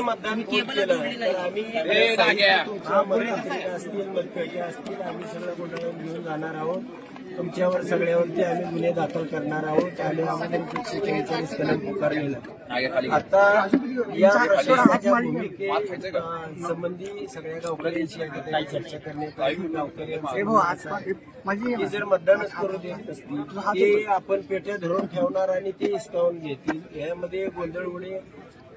जे मतदान कोण केलं? तर आम्ही तुमच्या मतपत्रिका असतील मतपेट्या असतील आम्ही सगळं गोंधळून घेऊन जाणार आहोत. तुमच्यावर सगळ्यावरती आम्ही गुन्हे दाखल करणार आहोत. आणि आम्ही एकशे चव्वेचाळीस कलम पुकारलेलं आता या प्रशासनाच्या भूमिके संबंधी सगळ्या गावकऱ्यांशी ठिकाणी चर्चा करण्यात आली. गावकऱ्यांचे की जर मतदानच करू देत नसतील ते आपण पेट्या धरून ठेवणार आणि ते हिसकावून घेतील. यामध्ये गोंधळ उडेल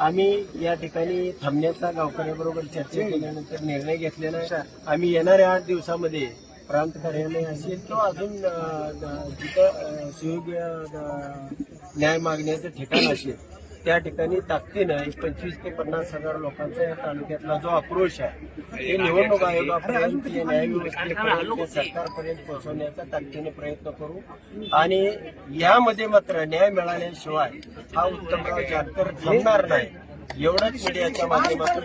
आम्ही या ठिकाणी थांबण्याचा गावकऱ्याबरोबर चर्चा केल्यानंतर निर्णय घेतलेला आहे. आम्ही येणाऱ्या आठ दिवसामध्ये प्रांत कार्यालय असेल किंवा अजून जिथं सुयोग्य न्याय मागण्याचं ठिकाण असेल त्या ठिकाणी ताकदीनं एक पंचवीस ते पन्नास हजार लोकांचा या तालुक्यातला जो आक्रोश आहे हे निवडणूक आयोगापर्यंत या न्यायव्यवस्थेपर्यंत ते सरकारपर्यंत पोहोचवण्याचा ताकदीने प्रयत्न करू. आणि यामध्ये मात्र न्याय मिळाल्याशिवाय हा उत्तमराव जानकर थांबणार नाही. एवढंच मीडियाच्या माध्यमातून.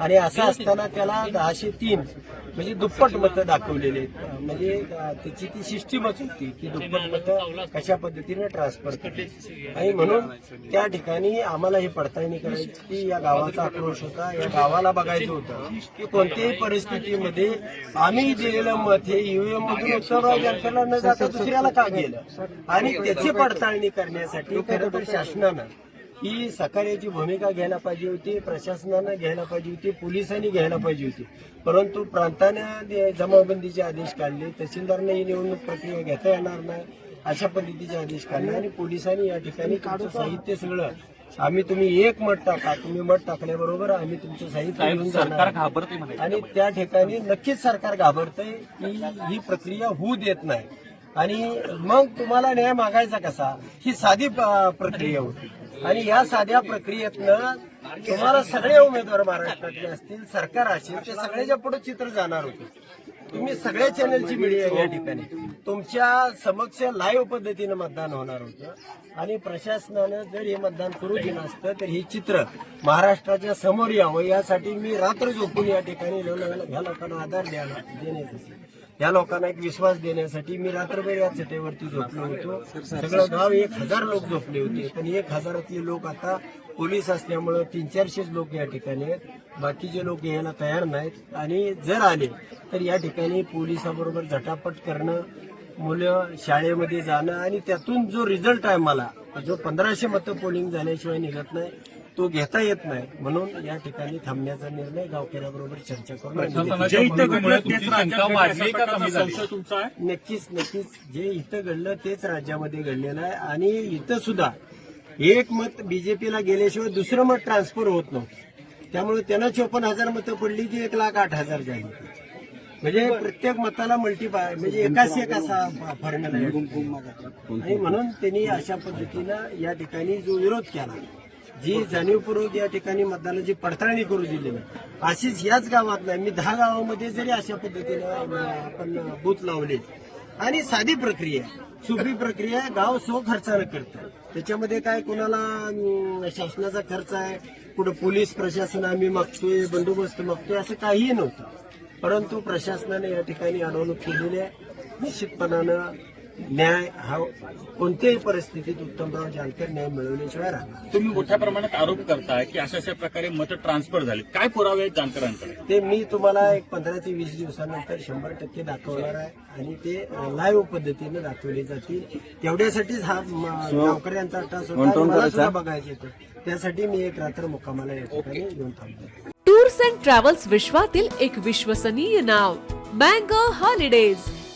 आणि असं असताना त्याला दहाशे तीन म्हणजे दुप्पट मतं दाखवलेले आहेत. म्हणजे त्याची ती सिस्टीमच होती. की दुप्पट मतं कशा पद्धतीने ट्रान्सफर आणि म्हणून त्या ठिकाणी आम्हाला ही पडताळणी करायची की या गावाचा आक्रोश होता. या गावाला बघायचं होतं की कोणत्याही परिस्थितीमध्ये आम्ही दिलेलं मत हे ईव्हीएम मधून उत्तरराव जनतेला न जाता दुसऱ्याला का गेलं? आणि त्याची पडताळणी करण्यासाठी खरं तर शासनानं ही सहकार्याची भूमिका घ्यायला पाहिजे होती प्रशासनानं घ्यायला पाहिजे होती पोलिसांनी घ्यायला पाहिजे होती. परंतु प्रांतानं जमावबंदीचे आदेश काढले तहसीलदारने ही निवडणूक प्रक्रिया घेता येणार नाही अशा पद्धतीचे आदेश काढले आणि पोलिसांनी या ठिकाणी तुमचं साहित्य सगळं आम्ही तुम्ही एक मत टाका तुम्ही मत टाकल्याबरोबर आम्ही तुमचं साहित्य आणि त्या ठिकाणी नक्कीच सरकार घाबरतंय की ही प्रक्रिया होऊ देत नाही. आणि मग तुम्हाला न्याय मागायचा कसा? ही साधी प्रक्रिया होती. आणि या साध्या प्रक्रियेतनं तुम्हाला सगळे उमेदवार महाराष्ट्रातले असतील सरकार असेल ते सगळ्याच्या पुढे चित्र जाणार होते. तुम्ही सगळ्या चॅनलची मीडिया या ठिकाणी. तुमच्या समक्ष लाईव्ह पद्धतीनं मतदान होणार होतं. आणि प्रशासनानं जर हे मतदान करू दिलं असतं तर हे चित्र महाराष्ट्राच्या समोर यावं. यासाठी मी रात्र झोपून या ठिकाणी ह्या लोकांना आधार द्यायला देण्यासाठी या लोकांना एक विश्वास देण्यासाठी मी रात्रभर या चटेवरती झोपलो होतो. सगळं गाव एक हजार लोक झोपले होते. पण एक हजारातले लोक आता पोलीस असल्यामुळं तीन चारशेच लोक या ठिकाणी आहेत. बाकीचे लोक यायला तयार नाहीत. आणि जर आले तर या ठिकाणी पोलिसाबरोबर झटापट करणं मुलं शाळेमध्ये जाणं आणि त्यातून जो रिझल्ट आहे मला जो पंधराशे मतं पोलिंग झाल्याशिवाय निघत नाही तो घेता येत नाही. म्हणून या ठिकाणी थांबण्याचा निर्णय गावकऱ्याबरोबर चर्चा करून नक्कीच नक्कीच. जे इथं घडलं तेच राज्यामध्ये घडलेलं आहे. आणि इथं सुद्धा एक मत बीजेपीला गेल्याशिवाय दुसरं मत ट्रान्सफर होत नव्हतं. त्यामुळे त्यांना चोपन्न हजार मतं पडली ती एक लाख आठ हजार झाली. म्हणजे प्रत्येक मताला मल्टी म्हणजे एकाच एक असा फॉर्म्युला आहे. आणि म्हणून त्यांनी अशा पद्धतीनं या ठिकाणी जो विरोध केला. जी जाणीवपूर्वक या ठिकाणी मतदानाची पडताळणी करू दिली नाही अशीच याच गावात नाही मी दहा गावामध्ये जरी अशा पद्धतीनं आपण बूथ लावले आणि साधी प्रक्रिया सोपी प्रक्रिया आहे. गाव सो खर्चानं करतं. त्याच्यामध्ये काय कोणाला शासनाचा खर्च आहे कुठं पोलीस प्रशासन आम्ही मागतोय बंदोबस्त मागतोय असं काहीही नव्हतं. परंतु प्रशासनाने या ठिकाणी अडवणूक केलेली आहे. निश्चितपणानं न्याय हा कोणत्याही परिस्थितीत उत्तमराव जानकर न्याय मिळवल्याशिवाय राहणार तुम्ही मोठ्या प्रमाणात आरोप करताय की अशा अशा प्रकारे मतं ट्रान्सफर झाली. काय पुरावे आहेत जानकरांकडे? ते मी तुम्हाला एक पंधरा ते वीस दिवसानंतर शंभर टक्के दाखवणार आहे आणि ते लाईव्ह पद्धतीने दाखवले जातील. तेवढ्यासाठीच हा होता आणि मला सुद्धा बघायचं होतं. त्यासाठी मी एक रात्र मुक्कामाला या ठिकाणी येऊन थांबतो टूर्स अँड ट्रॅव्हल्स विश्वातील एक विश्वसनीय नाव बँग हॉलिडेज